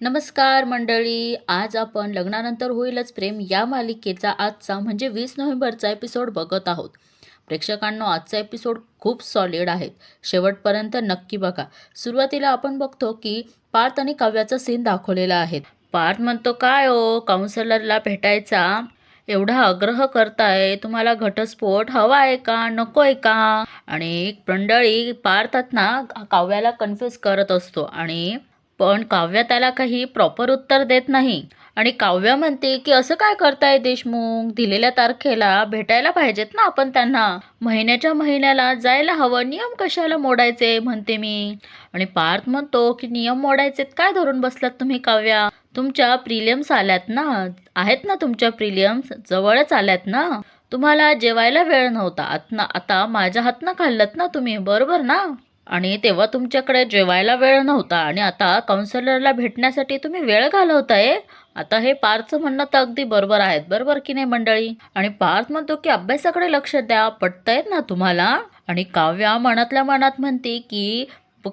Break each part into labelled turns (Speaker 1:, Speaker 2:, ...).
Speaker 1: नमस्कार मंडळी आज आपण लग्नानंतर होईलच प्रेम या मालिकेचा आजचा म्हणजे वीस नोव्हेंबरचा एपिसोड बघत आहोत. प्रेक्षकांनो आजचा एपिसोड खूप सॉलिड आहेत शेवटपर्यंत नक्की बघा. सुरुवातीला आपण बघतो की पार्थ आणि काव्याचा सीन दाखवलेला आहे. पार्थ म्हणतो काय हो काउन्सिलरला भेटायचा? एवढा आग्रह करताय तुम्हाला घटस्फोट हवा आहे का? नको आहे का? आणि मंडळी पार्थात ना काव्याला कन्फ्यूज करत असतो आणि पण काव्य त्याला काही प्रॉपर उत्तर देत नाही. आणि काव्य म्हणते की असं काय करताय देशमुख? दिलेल्या तारखेला भेटायला पाहिजेत ना आपण त्यांना. महिन्याच्या महिन्याला जायला हवं. नियम कशाला मोडायचे? म्हणते मी. आणि पार्थ म्हणतो की नियम मोडायचेत. काय धरून बसलात तुम्ही काव्या? तुमच्या प्रिलियम्स आल्यात ना? आहेत ना तुमच्या प्रिलियम्स? जवळच आल्यात ना? तुम्हाला जेवायला वेळ नव्हता. आतना आता माझ्या हातनं खाल्लत ना तुम्ही. बरोबर ना? आणि तेव्हा तुमच्याकडे जेवायला वेळ नव्हता आणि आता काउन्सिलरला भेटण्यासाठी तुम्ही वेळ घालवताय? आता हे पार्थचं म्हणणं तर अगदी बरोबर आहेत बरोबर की नाही मंडळी? आणि पार्थ म्हणतो की अभ्यासाकडे लक्ष द्या पटतायत ना तुम्हाला? आणि काव्या मनातल्या मनात म्हणते की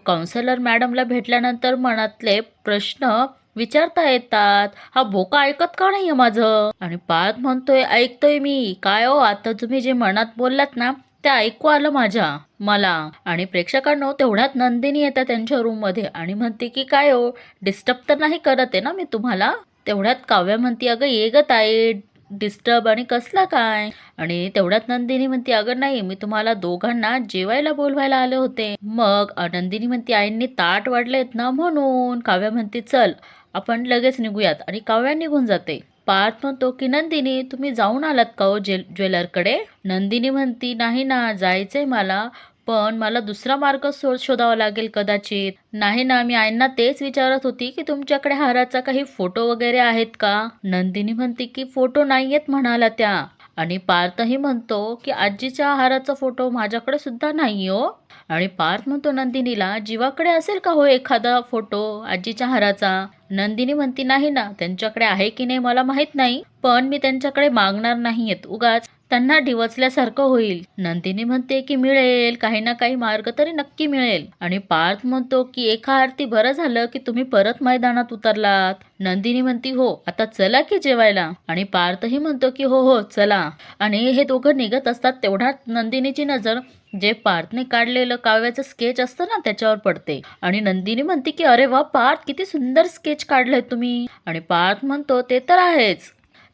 Speaker 1: काउन्सिलर मॅडमला भेटल्यानंतर मनातले प्रश्न विचारता येतात. हा भोका ऐकत का नाहीये माझं? आणि पार्थ म्हणतोय ऐकतोय मी. काय हो आता तुम्ही जे मनात बोललात ना ते ऐकू आलं माझ्या मला. आणि प्रेक्षकांनो तेवढ्यात नंदिनी येतात त्यांच्या रूममध्ये आणि म्हणते की काय हो डिस्टर्ब तर नाही करत आहे ना मी तुम्हाला? तेवढ्यात काव्य म्हणते अगं ये ग ताई डिस्टर्ब आणि कसला काय? आणि तेवढ्यात नंदिनी म्हणते अगं नाही मी तुम्हाला दोघांना जेवायला बोलवायला आले होते. मग नंदिनी म्हणते आईंनी ताट वाढलेत ना म्हणून. काव्या म्हणते चल आपण लगेच निघूयात. आणि काव्या निघून जाते. पार्थ म्हणतो की नंदिनी तुम्ही जाऊन आलात का हो जे ज्वेलरकडे? नंदिनी म्हणती नाही ना जायचंय मला पण मला दुसरा मार्ग शो शोधावा लागेल कदाचित. नाही ना मी आईंना तेच विचारत होती की तुमच्याकडे हाराचा काही फोटो वगैरे आहेत का? नंदिनी म्हणते की फोटो नाही आहेत म्हणाला त्या. आणि पार्थही म्हणतो की आजीच्या आहाराचा फोटो माझ्याकडे सुद्धा नाही हो. आणि पार्थ म्हणतो नंदिनीला जीवाकडे असेल का हो एखादा फोटो आजीच्या हाराचा नंदिनी म्हणती नाही ना त्यांच्याकडे आहे की नाही मला माहीत नाही पण मी त्यांच्याकडे मागणार नाहीयेत उगाच. त्यांना डिवचल्यासारखं होईल. नंदिनी म्हणते की मिळेल काही ना काही मार्ग तरी नक्की मिळेल. आणि पार्थ म्हणतो की एका आरती बरं झालं की तुम्ही परत मैदानात उतरलात. नंदिनी म्हणती हो आता चला की जेवायला. आणि पार्थही म्हणतो की हो हो चला. आणि हे दोघं निघत असतात तेवढ्यात नंदिनीची नजर जे पार्थने काढलेलं काव्याचं स्केच असतं ना त्याच्यावर पडते. आणि नंदिनी म्हणते की अरे वा पार्थ किती सुंदर स्केच काढलंय तुम्ही. आणि पार्थ म्हणतो ते तर आहेच.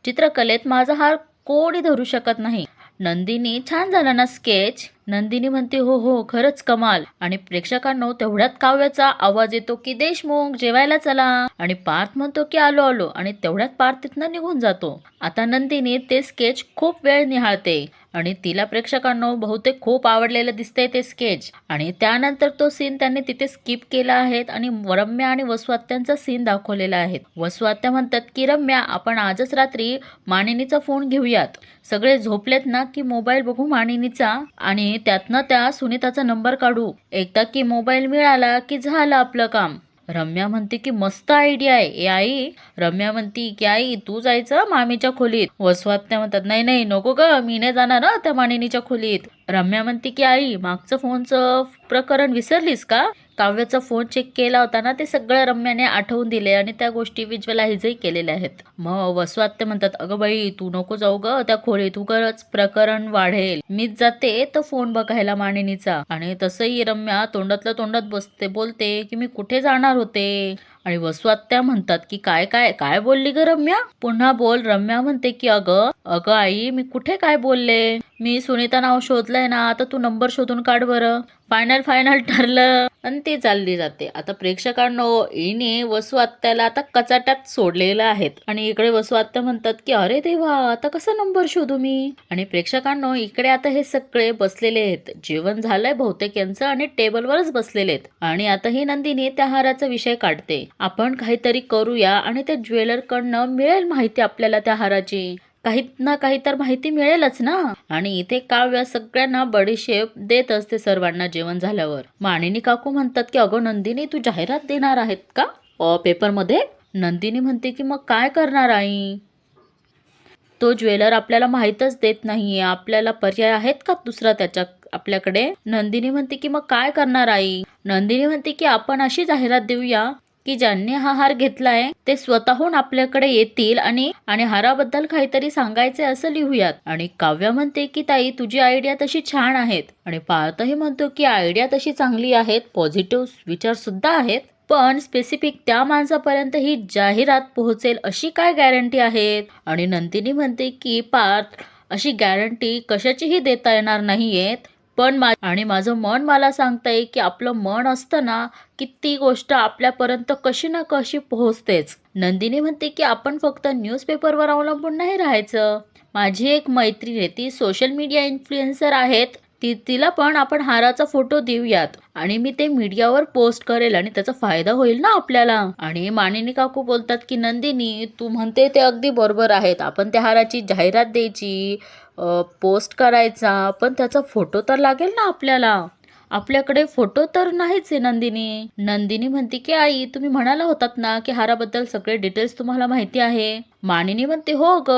Speaker 1: चित्रकलेत माझा हा कोणी धरू शकत नाही. नंदिनी छान झाला ना स्केच नंदिनी म्हणते हो हो खरंच कमाल. आणि प्रेक्षकांनो तेवढ्यात काव्याचा आवाज येतो की देशमुख जेवायला चला. आणि पार्थ म्हणतो की आलो आलो. आणि तेवढ्यात पार्थ तिथनं निघून जातो. आता नंदिनी ते स्केच खूप वेळ निहाळते. आणि तिला प्रेक्षकांनो बहुतेक खूप आवडलेलं दिसतंय ते स्केच आणि त्यानंतर तो सीन त्यांनी तिथे स्किप केला आहे आणि रम्या आणि वसुआत्यांचा सीन दाखवलेला आहे. वसुआत्या म्हणतात की रम्या आपण आजच रात्री मानिनीचा फोन घेऊयात. सगळे झोपलेत ना की मोबाईल बघू मानिनीचा? आणि त्यातनं त्या सुनीताचा नंबर काढू. एकदा की मोबाईल मिळाला की झालं आपलं काम. रम्या म्हणते की मस्त आयडिया आहे. ए आई रम्या म्हणती की आई तू जायचं मामीच्या खोलीत? वसवात्या म्हणतात नाही नाही नको ग मी नाही जाणार त्या मानिनीच्या खोलीत. रम्या म्हणते की आई मागचं फोनचं प्रकरण विसरलीस का? काव्याचा फोन चेक केला होता ना ते सगळं रम्याने आठवून दिले आणि त्या गोष्टी विज्वलाइजही केलेल्या आहेत. मग वसवात्य म्हणतात अगं बाई तू नको जाऊ ग त्या खोलीत उगरच प्रकरण वाढेल. मीच जाते तर फोन बघायला मानिनीचा. आणि तसंही रम्या तोंडातल्या तोंडात बसते बोलते की मी कुठे जाणार होते? आणि वसुआत्या म्हणतात की काय काय काय बोलली ग रम्या? पुन्हा बोल रम्या म्हणते की अगं अगं आई मी कुठे काय बोलले? मी सुनीता नाव शोधलंय ना आता तू नंबर शोधून काढ बरं. फायनल फायनल ठरलं. आणि ती चालली जाते. आता प्रेक्षकांनो हिने वसू आत्याला आता कचाट्यात सोडलेलं आहेत. आणि इकडे वसू आत्या म्हणतात की अरे देवा आता कसा नंबर शोधू मी? आणि प्रेक्षकांनो इकडे आता हे सगळे बसलेले आहेत. जेवण झालंय बहुतेक यांचं आणि टेबलवरच बसलेले आहेत. आणि आता ही नंदिनी त्या हाराचा विषय काढते. आपण काहीतरी करूया आणि त्या ज्वेलर कडनं मिळेल माहिती आपल्याला त्या हाराची. काही ना काही तर माहिती मिळेलच ना. आणि इथे काव्य सगळ्यांना बडीशेप देत असते सर्वांना जेवण झाल्यावर. मानिनी काकू म्हणतात की अगं नंदिनी तू जाहिरात देणार आहेत का? पेपरमध्ये. नंदिनी म्हणते की मग काय करणार आई? तो ज्वेलर आपल्याला माहीतच देत नाहीये. आपल्याला पर्याय आहेत का दुसरा त्याच्या आपल्याकडे? नंदिनी म्हणते की मग काय करणार आई? नंदिनी म्हणते की आपण अशी जाहिरात देऊया की ज्यांनी हा हार घेतलाय ते स्वतःहून आपल्याकडे येतील आणि आणि हाराबद्दल काहीतरी सांगायचे असं लिहूयात. आणि काव्य म्हणते की ताई तुझी आयडिया तशी छान आहेत. आणि पार्थही म्हणतो की आयडिया तशी चांगली आहेत पॉझिटिव्ह विचार सुद्धा आहेत. पण स्पेसिफिक त्या माणसापर्यंत ही जाहिरात पोहोचेल अशी काय गॅरंटी आहेत? आणि नंदिनी म्हणते की पार्थ अशी गॅरंटी कशाचीही देता येणार नाहीयेत. पण मा आणि माझं मन मला सांगतंय की आपलं मन असतं ना की ती गोष्ट आपल्यापर्यंत कशी ना कशी पोहोचतेच. नंदिनी म्हणते की आपण फक्त न्यूजपेपरवर अवलंबून नाही राहायचं. माझी एक मैत्रीण आहे ती सोशल मीडिया इन्फ्लुएन्सर आहेत. ती तिला पण आपण हाराचा फोटो देऊयात. आणि मी ते मीडियावर पोस्ट करेल आणि त्याचा फायदा होईल ना आपल्याला? आणि मानिनी काकू बोलतात की नंदिनी तू म्हणते ते अगदी बरोबर आहेत. आपण त्या हाराची जाहिरात द्यायची पोस्ट करायचा पण त्याचा फोटो तर लागेल ना आपल्याला? आपल्याकडे फोटो तर नाहीच आहे नंदिनी. नंदिनी म्हणते की आई तुम्ही म्हणाला होतात ना की हाराबद्दल सगळे डिटेल्स तुम्हाला माहिती आहे. मानिनी म्हणते हो ग.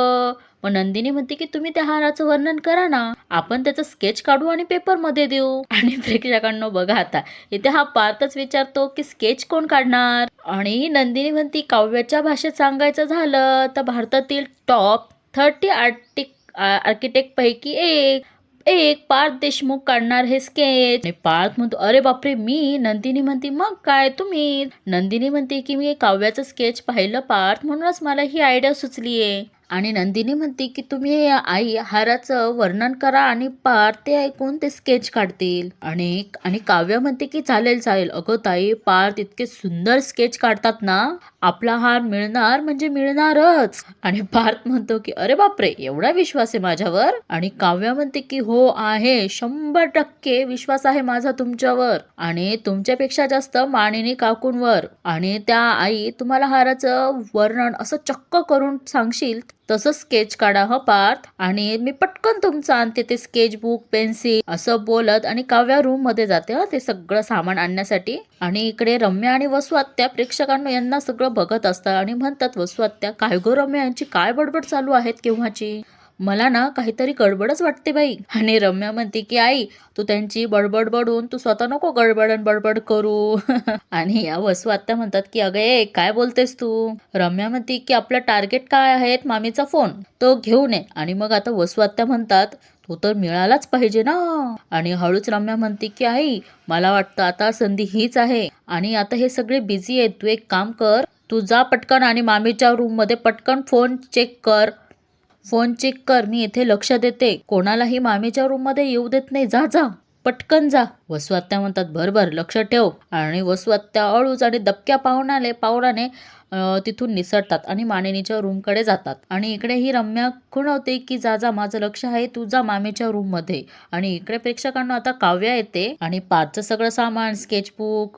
Speaker 1: मग नंदिनी म्हणते की तुम्ही त्या हाराचं वर्णन करा ना. आपण त्याचं स्केच काढू आणि पेपरमध्ये देऊ. आणि प्रेक्षकांना बघा आता इथे हा पार्थच विचारतो की स्केच कोण काढणार? आणि नंदिनी म्हणती काव्याच्या भाषेत सांगायचं झालं तर भारतातील टॉप थर्टी आर्टिक आर्किटेक्ट पैकी एक. एक पार्थ देशमुख काढणार हे स्केच पार्थ म्हणतो अरे बापरे मी? नंदिनी म्हणते मग काय तुम्ही? नंदिनी म्हणते की मी काव्याचं स्केच पाहिलं पार्थ म्हणूनच मला ही आयडिया सुचलीये. आणि नंदिनी म्हणते की तुम्ही आई हाराचं वर्णन करा आणि पार ते ऐकून ते स्केच काढतील. आणि आणि काव्य म्हणते की चालेल चालेल. अगं ताई पार इतके सुंदर स्केच काढतात ना आपला हार मिळणार म्हणजे मिळणारच. आणि पार्थ म्हणतो की अरे बापरे एवढा विश्वास आहे माझ्यावर. आणि काव्य म्हणते की हो आहे. शंभर टक्के विश्वास आहे माझा तुमच्यावर आणि तुमच्यापेक्षा जास्त मानिनी काकूंवर. आणि त्या आई तुम्हाला हाराचं वर्णन असं चक्क करून सांगशील तसं स्केच काढा ह पार्थ. आणि मी पटकन तुमचं आणते ते स्केच बुक पेन्सिल असं बोलत आणि काव्या रूममध्ये जाते ह ते सगळं सामान आणण्यासाठी. आणि इकडे रम्या आणि वसुआत्या प्रेक्षकांना यांना सगळं बघत असतात आणि म्हणतात वसुआत्या काय गो रम्या? यांची काय बडबड चालू आहेत केव्हाची? मला ना काहीतरी गडबडच वाटते बाई. आणि रम्या म्हणते की आई तू त्यांची बडबड बडून तू स्वतः नको गडबडन बडबड करू. आणि या वसू आत्या म्हणतात की अगं काय बोलतेस तू? रम्या म्हणते की आपलं टार्गेट काय आहे मामीचा फोन? तो घेऊन ये. आणि मग आता वसू आत्या म्हणतात तो तर मिळालाच पाहिजे ना. आणि हळूच रम्या म्हणते की आई मला वाटतं आता संधी हीच आहे. आणि आता हे सगळे बिझी आहेत. तू एक काम कर तू जा पटकन आणि मामीच्या रूममध्ये पटकन फोन चेक कर. फोन चेक कर मी इथे लक्ष देते. कोणालाही मामीच्या रूममध्ये येऊ देत नाही. जा जा. पटकन जा. वसू आत्या म्हणतात भरभर लक्ष ठेव. आणि वसू आत्या अळूच आणि दबक्या पाहुणाले पाहुणाने तिथून निसटतात आणि मानिनीच्या रूमकडे जातात. आणि इकडे ही रम्या खुणवते की जा जा माझं लक्ष आहे तुझा मामीच्या रूममध्ये आणि इकडे प्रेक्षकांना आता काव्या येते आणि पाचचं सगळं सामान स्केचबुक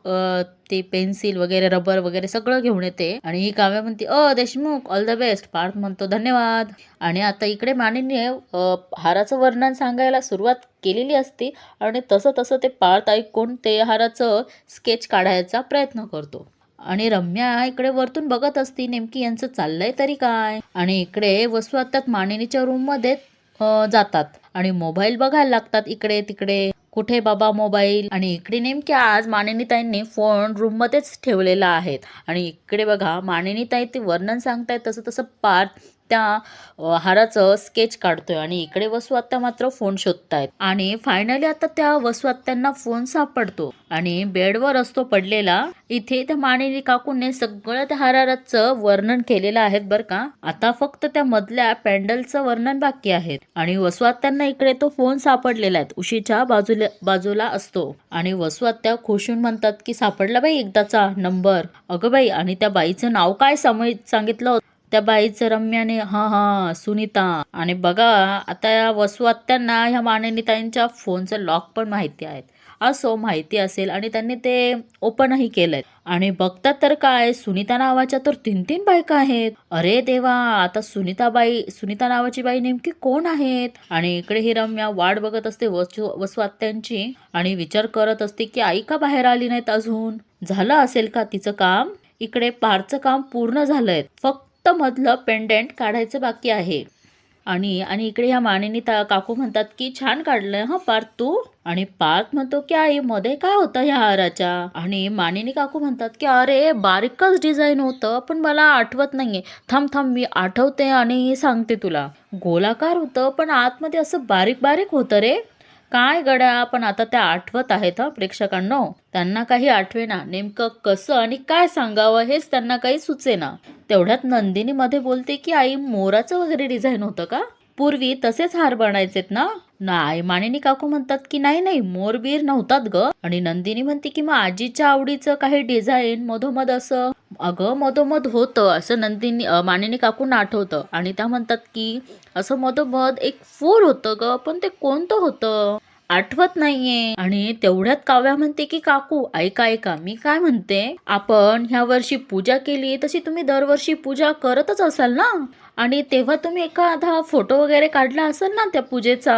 Speaker 1: ते पेन्सिल वगैरे रबर वगैरे सगळं घेऊन येते. आणि ही काव्या म्हणते अ Deshmukh all the best Parth म्हणतो धन्यवाद. आणि आता इकडे मानिनी हाराचं वर्णन सांगायला सुरुवात केलेली असते आणि तसं तसं ते पार्थ ऐकून ते हाराचं स्केच काढायचा प्रयत्न करतो. आणि रम्या इकडे वरतून बघत असती नेमकी यांचं चाललंय तरी काय? आणि इकडे वसू आत्तात मानिनीच्या रूममध्ये जातात. आणि मोबाईल बघायला लागतात इकडे तिकडे. कुठे बाबा मोबाईल आणि इकडे नेमक्या आज मानिनीताईंनी फोन रूम मध्येच ठेवलेला आहेत. आणि इकडे बघा मानिनीताई ते वर्णन सांगतायत तसं तसं पार्थ त्या हाराचं स्केच काढतोय आणि इकडे वसू आत्या मात्र फोन शोधतायत. आणि फायनली आता त्या वसू आत्यांना फोन सापडतो. आणि बेडवर असतो पडलेला. इथे त्या मानिनी काकूने सगळं त्या हाराचं वर्णन केलेलं आहे बरं का. आता फक्त त्या मधल्या पॅन्डलचं वर्णन बाकी आहे आणि वसू आत्यांना इकडे तो फोन सापडलेला आहे. उशीच्या बाजूला बाजूला असतो. आणि वसू आत्या खुशून म्हणतात की सापडला बाई एकदाचा नंबर अगं बाई आणि त्या बाईचं नाव काय सांगितलं त्या बाईचं रम्याने हा हा सुनीता. आणि बघा आता या वसू आत्यांना ह्या माननीताईंच्या फोनचं लॉक पण माहिती आहेत. असो माहिती असेल. आणि त्यांनी ते ओपनही केलंय. आणि बघतात तर काय सुनीता नावाच्या तर तीन तीन बायका आहेत. अरे देवा आता सुनीताबाई सुनीता नावाची बाई नेमकी कोण आहेत? आणि इकडे ही रम्या वाट बघत असते वसू आणि विचार करत असते की आई का बाहेर आली नाहीत अजून? झालं असेल का तिचं काम? इकडे पारचं काम पूर्ण झालंय. फक्त मधलं पेंडेंट काढायचं बाकी आहे. आणि आणि इकडे ह्या मानेनी ता काकू म्हणतात की छान काढलंय हा पार्थ तू? आणि पार्थ म्हणतो की आई मध्ये काय होतं ह्या हाराच्या? आणि मानिनी काकू म्हणतात की अरे बारीकच डिझाईन होतं पण मला आठवत नाहीये. थांब थांब मी आठवते आणि सांगते तुला. गोलाकार होतं पण आतमध्ये असं बारीक बारीक होतं रे. काय गड्या पण आता त्या आठवत आहेत हा प्रेक्षकांनो? त्यांना काही आठवेना. नेमकं कसं आणि काय सांगावं हेच त्यांना काही सुचेना. तेवढ्यात नंदिनीमध्ये बोलते की आई मोराचं वगैरे डिझाईन होतं का? पूर्वी तसेच हार बनायचेत ना? नाही मानिनी काकू म्हणतात की नाही नाही मोरबीर नव्हतात ग. आणि नंदिनी म्हणते की मग आजीच्या आवडीचं काही डिझाईन मधोमध असं? अगं मधोमध होतं असं नंदिनी मानिनी काकूंना आठवतं आणि त्या म्हणतात की असं मधोमध एक फूल होतं ग पण ते कोणतं होतं? आठवत नाहीये. आणि तेवढ्यात काव्या म्हणते की काकू ऐका ऐका मी काय म्हणते? आपण ह्या वर्षी पूजा केली तशी तुम्ही दरवर्षी पूजा करतच असाल ना? आणि तेव्हा तुम्ही एखादा फोटो वगैरे काढला असेल ना त्या पूजेचा?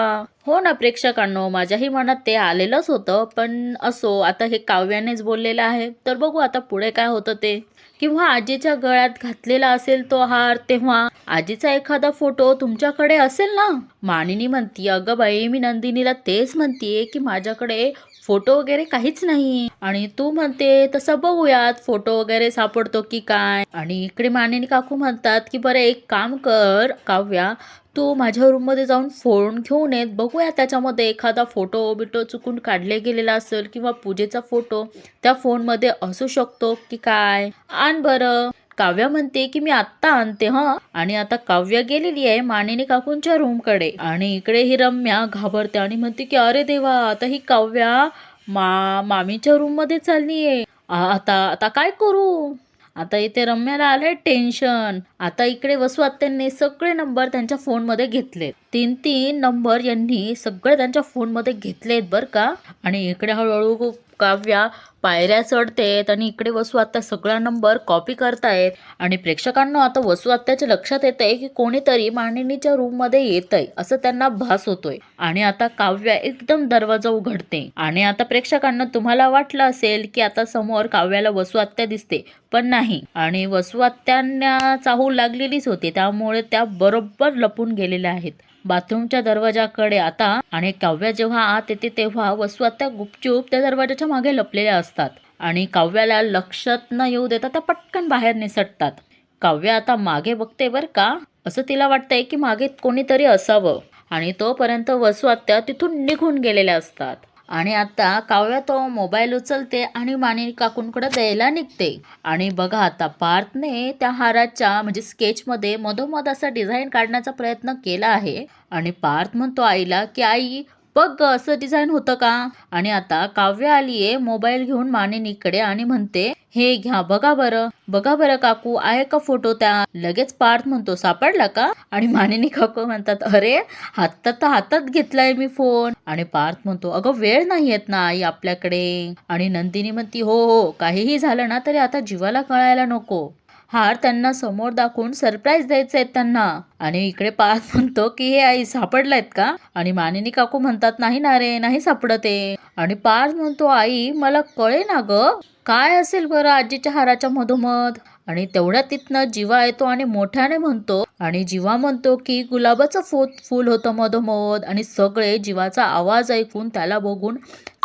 Speaker 1: हो ना प्रेक्षकांनो माझ्याही मनात ते आलेलंच होतं पण असो आता हे काव्यानेच बोललेलं आहे. तर बघू आता पुढे काय होतं ते. किंवा आजीच्या गळ्यात घातलेला असेल तो हार तेव्हा आजीचा एखादा फोटो तुमच्याकडे असेल ना? मानिनी म्हणती अगं बाई मी नंदिनीला तेच म्हणतीये की माझ्याकडे फोटो वगैरे काहीच नाही आणि तू म्हणते तसं बघूयात फोटो वगैरे सापडतो की काय? आणि इकडे मानेनी काकू म्हणतात की बरं एक काम कर काव्या तू माझ्या रूममध्ये जाऊन फोन घेऊन येत बघूया त्याच्यामध्ये एखादा फोटो बिटो चुकून काढले गेलेला असेल किंवा पूजेचा फोटो त्या फोनमध्ये असू शकतो की काय? आण बरं. काव्या म्हणते की मी आत्ता आणते हं. आणि आता काव्या गेलेली आहे मानिनी काकूंच्या रूमकडे आणि इकडे ही रम्या घाबरते आणि म्हणते की अरे देवा आता ही काव्या मा मामीच्या रूममध्ये चालली आहे आता आता काय करू? आता इथे रम्याला आलंय टेन्शन आता इकडे वसुआत्यांनी सगळे नंबर त्यांच्या फोनमध्ये घेतले तीन तीन नंबर यांनी सगळे त्यांच्या फोनमध्ये घेतलेत बरं का? आणि इकडे हळूहळू काव्या पायऱ्या चढतेत आणि इकडे वसू आत्या सगळा नंबर कॉपी करतायत. आणि प्रेक्षकांना आता वसू आत्याच्या लक्षात येत आहे की कोणीतरी मांडणीच्या रूममध्ये येत आहे असं त्यांना भास होतोय. आणि आता काव्या एकदम दरवाजा उघडते. आणि आता प्रेक्षकांना तुम्हाला वाटलं असेल की आता समोर काव्याला वसू आत्या दिसते पण नाही. आणि वसू आत्यांना चाहू लागलेलीच होती. त्यामुळे त्या बरोबर लपून गेलेल्या आहेत. बाथरूमच्या दरवाजाकडे आता आणि काव्या जेव्हा आत येते तेव्हा वसू आता गुपचूप त्या दरवाजाच्या मागे लपलेल्या असतात. आणि काव्याला लक्षात न येऊ देता त्या पटकन बाहेर निसटतात. काव्या आता मागे बघते बर का? असं तिला वाटतंय की मागे कोणीतरी असावं. आणि तोपर्यंत वसू आत्या तिथून निघून गेलेल्या असतात. आणि आता काव्या तो मोबाईल उचलते आणि माने काकूंकडे द्यायला निघते. आणि बघा आता पार्थने त्या हाराच्या म्हणजे स्केचमध्ये मधोमध असा डिझाईन काढण्याचा प्रयत्न केला आहे. आणि पार्थ म्हणतो आईला की आई बघ ग, असं डिझाईन होतं का? आणि आता काव्य आलीये मोबाईल घेऊन मानिनीकडे आणि म्हणते हे घ्या बघा बरं. बघा बरं काकू आहे का फोटो त्या? लगेच पार्थ म्हणतो सापडला का? आणि मानिनी काकू म्हणतात अरे हातात तर हातात घेतलाय मी फोन आणि पार्थ म्हणतो अगं वेळ नाही येत ना आई आपल्याकडे. आणि नंदिनी म्हणती हो हो काहीही झालं ना तरी आता जीवाला कळायला नको. हार त्यांना समोर दाखवून सरप्राईज द्यायचे आहेत त्यांना. आणि इकडे पार्थ म्हणतो की हे आई सापडलायत का? आणि मानिनी काकू म्हणतात नाही ना रे नाही सापडत आहे आणि पार्थ म्हणतो आई मला कळे ना ग काय असेल बरं आजीच्या हाराच्या मधोमध? आणि तेवढ्यात तिथनं जीवा येतो आणि मोठ्याने म्हणतो आणि जीवा म्हणतो की गुलाबाचं फो फुल होतं मधोमध. आणि सगळे जीवाचा आवाज ऐकून त्याला बघून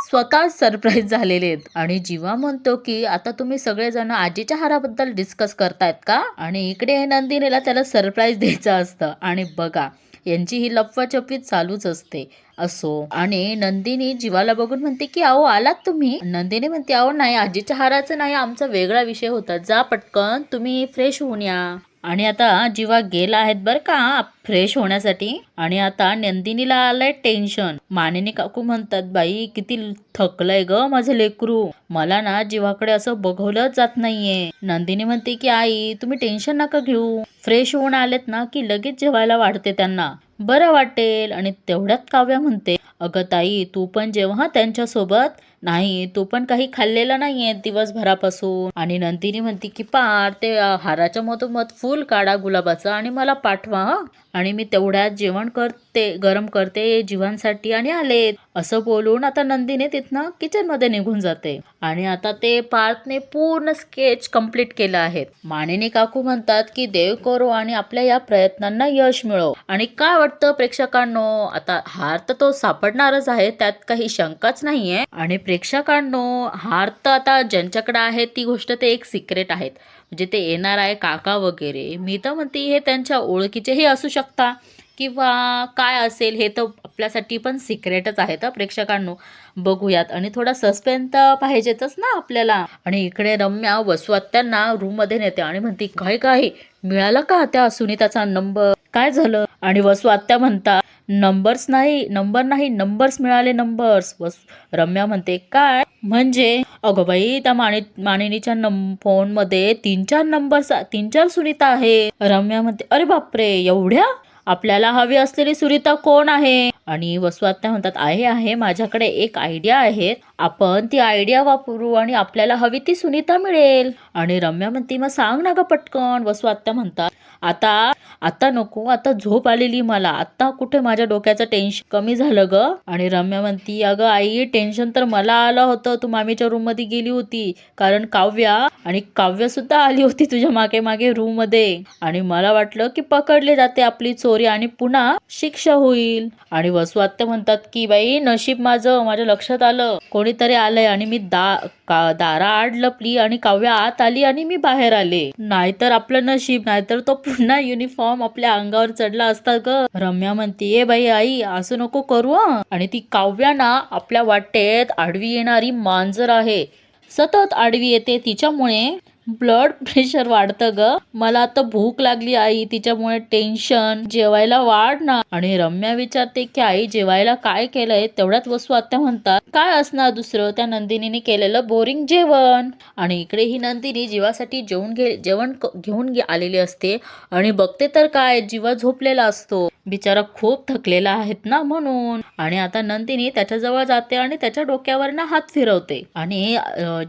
Speaker 1: स्वतः सरप्राईज झालेले आहेत. आणि जीवा म्हणतो की आता तुम्ही सगळेजण आजीच्या हाराबद्दल डिस्कस करतायत का? आणि इकडे नंदिनीला त्याला सरप्राईज द्यायचं असतं. आणि बघा यांची ही लफवाछपी चालूच असते. असो. आणि नंदिनी जीवाला बघून म्हणते की अहो आलात तुम्ही? नंदिनी म्हणते अहो नाही आजीच्या हाराचं नाही आमचा वेगळा विषय होता. जा पटकन तुम्ही फ्रेश होऊन या. आणि आता जीवा गेला आहेत बरं का फ्रेश होण्यासाठी. आणि आता नंदिनीला आलंय टेन्शन मानिनी काकू म्हणतात बाई किती थकलंय ग माझं लेकरू. मला ना जीवाकडे असं बघवलं जात नाहीये. नंदिनी म्हणते की आई तुम्ही टेन्शन नका घेऊ. फ्रेश होऊन आलेत ना की लगेच जेवायला वाढते त्यांना. बरं वाटेल. आणि तेवढ्यात काव्या म्हणते अगं ताई तू पण जेव्हा त्यांच्यासोबत नाही तो पण काही खाल्लेला नाहीये दिवसभरापासून आणि नंदिनी म्हणते की पार ते हाराच्या मधोमध फुल काढा गुलाबाचं आणि मला पाठवा हं. आणि मी तेवढ्यात जेवण करते गरम करते जीवांसाठी आणि आले असं बोलून आता नंदिनी तिथनं किचनमध्ये निघून जाते. आणि आता ते पार्थने पूर्ण स्केच कंप्लीट केलं आहे. मानिनी काकू म्हणतात की देव करो आणि आपल्या या प्रयत्नांना यश मिळो. आणि काय वाटतं प्रेक्षकांनो आता हार तर तो सापडणारच आहे त्यात काही शंकाच नाहीये. आणि प्रेक्षकांनो हार तर आता ज्यांच्याकडे आहे ती गोष्ट ते एक सिक्रेट आहेत. म्हणजे ते येणार आहे काका वगैरे. मी तर म्हणते हे त्यांच्या ओळखीचेही असू शकता. किंवा काय असेल हे तर आपल्यासाठी पण सिक्रेटच आहे तर प्रेक्षकांनो. बघूयात. आणि थोडा सस्पेन्स तर पाहिजेतच ना आपल्याला. आणि इकडे रम्या वसवात्यांना रूममध्ये नेते आणि म्हणते काय काय? मिळाला का त्या सुनीताचा नंबर काय झालं? आणि वसवात्या आत्या म्हणतात नंबर्स नाही नंबर नाही नंबर्स मिळाले नंबर्स वस रम्या म्हणते काय? म्हणजे अगं बाई त्या मानि मानिनीच्या फोनमध्ये तीन चार नंबर्स तीन चार सुनीता आहे. रम्या म्हणते अरे बापरे एवढ्या? आपल्याला हवी असलेली सुनीता कोण आहे? आणि वसुआत्या म्हणतात आहे आहे माझ्याकडे एक आयडिया आहे. आपण ती आयडिया वापरू आणि आपल्याला हवी ती सुनीता मिळेल. आणि रम्या म्हणते मग सांग ना ग पटकन. वसुआत्या म्हणतात आता आता नको आता झोप आलेली मला. आता कुठे माझ्या डोक्याचं टेन्शन कमी झालं ग? आणि रम्या म्हणती अगं आई टेन्शन तर मला आलं होतं. तू मामीच्या रूममध्ये गेली होती. कारण काव्या आणि काव्य सुद्धा आली होती तुझ्या मागे मागे रूममध्ये आणि मला वाटलं की पकडले जाते आपली चोरी. आणि पुन्हा शिक्षा होईल. आणि वसुआत्या म्हणतात की बाई नशीब माझं माझ्या लक्षात आलं. कोणीतरी आलंय आणि मी दा का दारा आड लपली आणि काव्या आत आली आणि मी बाहेर आले. नाहीतर आपलं नशीब नाहीतर तो पुन्हा युनिफॉर्म आपल्या अंगावर चढला असता ग. रम्या म्हणते ए बाई आई असं नको करू आणि ती काव्या ना आपल्या वाटेत आडवी येणारी मांजर आहे. सतत आडवी येते तिच्यामुळे ब्लड प्रेशर वाढतं ग. मला आता भूक लागली आई तिच्यामुळे टेन्शन जेवायला वाढ ना. आणि रम्या विचारते की आई जेवायला काय केलंय? तेवढ्यात वस्तू आत्या म्हणतात काय असणार दुसरं? त्या नंदिनीने केलेलं बोरिंग जेवण. आणि इकडे ही नंदिनी जीवासाठी जेवण घे जेवण घेऊन आलेली असते. आणि बघते तर काय जीवा झोपलेला असतो. बिचारा खूप थकलेला आहेत ना म्हणून. आणि आता नंदिनी त्याच्याजवळ जाते आणि त्याच्या डोक्यावर ना हात फिरवते. आणि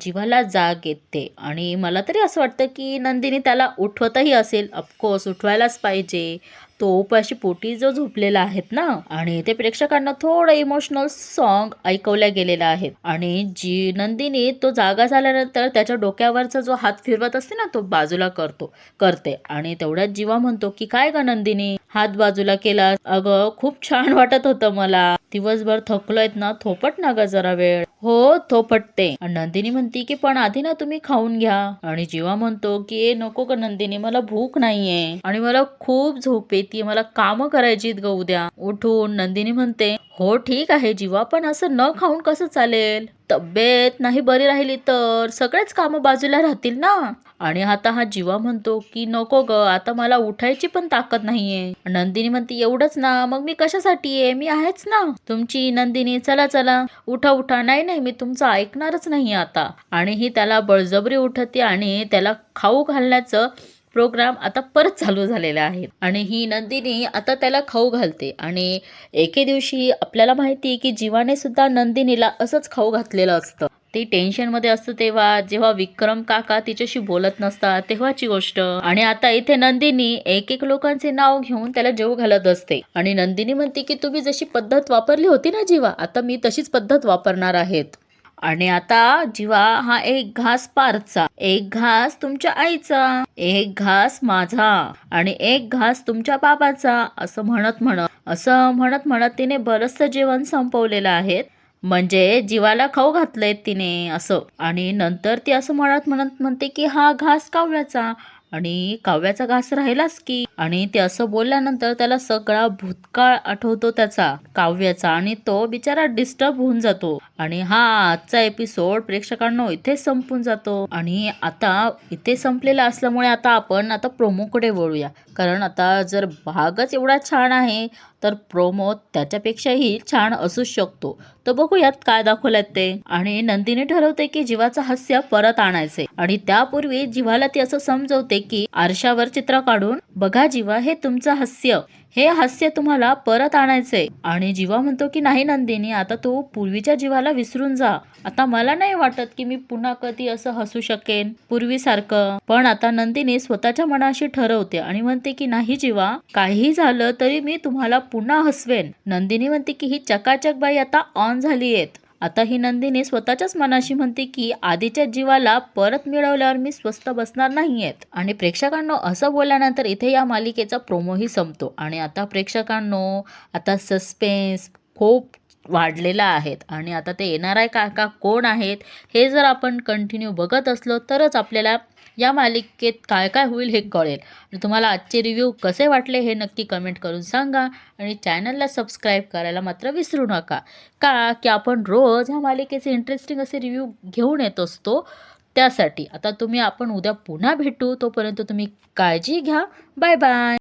Speaker 1: जीवाला जाग येते. आणि मला तरी असं वाटतं की नंदिनी त्याला उठवतही असेल. ऑफकोर्स उठवायलाच पाहिजे. तो उपाशी पोटी जो झोपलेला आहेत ना? आणि ते प्रेक्षकांना थोडं इमोशनल सॉन्ग ऐकवल्या गेलेलं आहे. आणि जी नंदिनी तो जागा झाल्यानंतर त्याच्या डोक्यावरचा जो हात फिरवत असते ना तो बाजूला करतो करते. आणि तेवढ्यात जीवा म्हणतो की काय ग नंदिनी? हात बाजूला केला अगं खूप छान वाटत होतं मला. दिवसभर थकलोयत ना? थोपट ना ग जरा वेळ. हो थोपटते आणि नंदिनी म्हणती की पण आधी ना तुम्ही खाऊन घ्या. आणि जीवा म्हणतो की ए नको का नंदिनी मला भूक नाहीये. आणि मला खूप झोप येते मला काम करायची ग उद्या. उठून नंदिनी म्हणते हो ठीक आहे जीवा पण असं न खाऊन कसं चालेल? तब्येत नाही बरी राहिली तर सगळेच कामं बाजूला राहतील ना? आणि आता हा जीवा म्हणतो की नको ग आता मला उठायची पण ताकद नाहीये. नंदिनी म्हणते एवढंच ना मग मी कशासाठी आहे? मी आहेच ना. तुमची नंदिनी चला चला उठा उठा. नाही नाही मी तुमचं ऐकणारच नाही आता. आणि ही त्याला बळजबरी उठते आणि त्याला खाऊ घालण्याचं प्रोग्राम आता परत चालू झालेला आहे. आणि ही नंदिनी आता त्याला खाऊ घालते. आणि एके दिवशी आपल्याला माहिती की जीवाने सुद्धा नंदिनीला असंच खाऊ घातलेलं असतं. ती टेन्शनमध्ये असतं तेव्हा जेव्हा विक्रम काका तिच्याशी बोलत नसतात तेव्हाची गोष्ट. आणि आता इथे नंदिनी एक एक लोकांचे नाव घेऊन त्याला जेव घालत असते. आणि नंदिनी म्हणते की तुम्ही जशी पद्धत वापरली होती ना जीवा आता मी तशीच पद्धत वापरणार आहेत. आणि आता जीवा हा एक घास पारचा. एक घास तुमच्या आईचा एक घास माझा आणि एक घास तुमच्या बाबाचा असं म्हणत म्हणत असं म्हणत म्हणत तिने बरचसं जेवण संपवलेलं आहे. म्हणजे जीवाला खाऊ घातलंय तिने असं. आणि नंतर ती असं म्हणत म्हणत म्हणते की हा घास कावळ्याचा आणि काव्याचा घास राहिलाच की. आणि ते असं बोलल्यानंतर त्याला सगळा भूतकाळ आठवतो त्याचा काव्याचा. आणि तो बिचारा डिस्टर्ब होऊन जातो. आणि हा आजचा एपिसोड प्रेक्षकांनो इथे संपून जातो. आणि आता इथे संपलेला असल्यामुळे आता आपण आता प्रोमोकडे वळूया. कारण आता जर भागच एवढा छान आहे तर प्रोमो त्याच्यापेक्षाही छान असू शकतो. तर बघूयात काय दाखवल्यात ते. आणि नंदिनी ठरवते की जीवाचं हास्य परत आणायचे आणि त्यापूर्वी जीवाला ती असं समजवते की आरशावर चित्र काढून बघा जीवा हे तुमचं हास्य. हे हास्य तुम्हाला परत आणायचंय. आणि जीवा म्हणतो की नाही नंदिनी आता तू पूर्वीच्या जीवाला विसरून जा. आता मला नाही वाटत की मी पुन्हा कधी असं हसू शकेन पूर्वीसारखं. पण आता नंदिनी स्वतःच्या मनाशी ठरवते आणि म्हणते की नाही जीवा काही झालं तरी मी तुम्हाला पुन्हा हसवेन. नंदिनी म्हणते की ही चकाचक बाई आता ऑन झाली आहेत आता ही नंदिनी स्वतःच्याच मनाशी म्हणते की आधीच्या जीवाला परत मिळवल्यावर मी स्वस्त बसणार नाही आहेत आणि प्रेक्षकांनो असं बोलल्यानंतर इथे या मालिकेचा प्रोमोही संपतो. आणि आता प्रेक्षकांनो आता सस्पेन्स खूप वाढलेला आहेत. आणि आता ते येणार आहे काका कोण आहेत हे जर आपण कंटिन्यू बघत असलो तरच आपल्याला या मालिकेत काय काय होईल हे कळेल. आणि तुम्हाला आजचे रिव्ह्यू कसे वाटले हे नक्की कमेंट करून सांगा आणि चॅनलला सबस्क्राईब करायला मात्र विसरू नका. का की आपण रोज ह्या मालिकेचे इंटरेस्टिंग असे रिव्ह्यू घेऊन येत असतो? त्यासाठी आता तुम्ही आपण उद्या पुन्हा भेटू. तोपर्यंत तुम्ही काळजी घ्या. Bye bye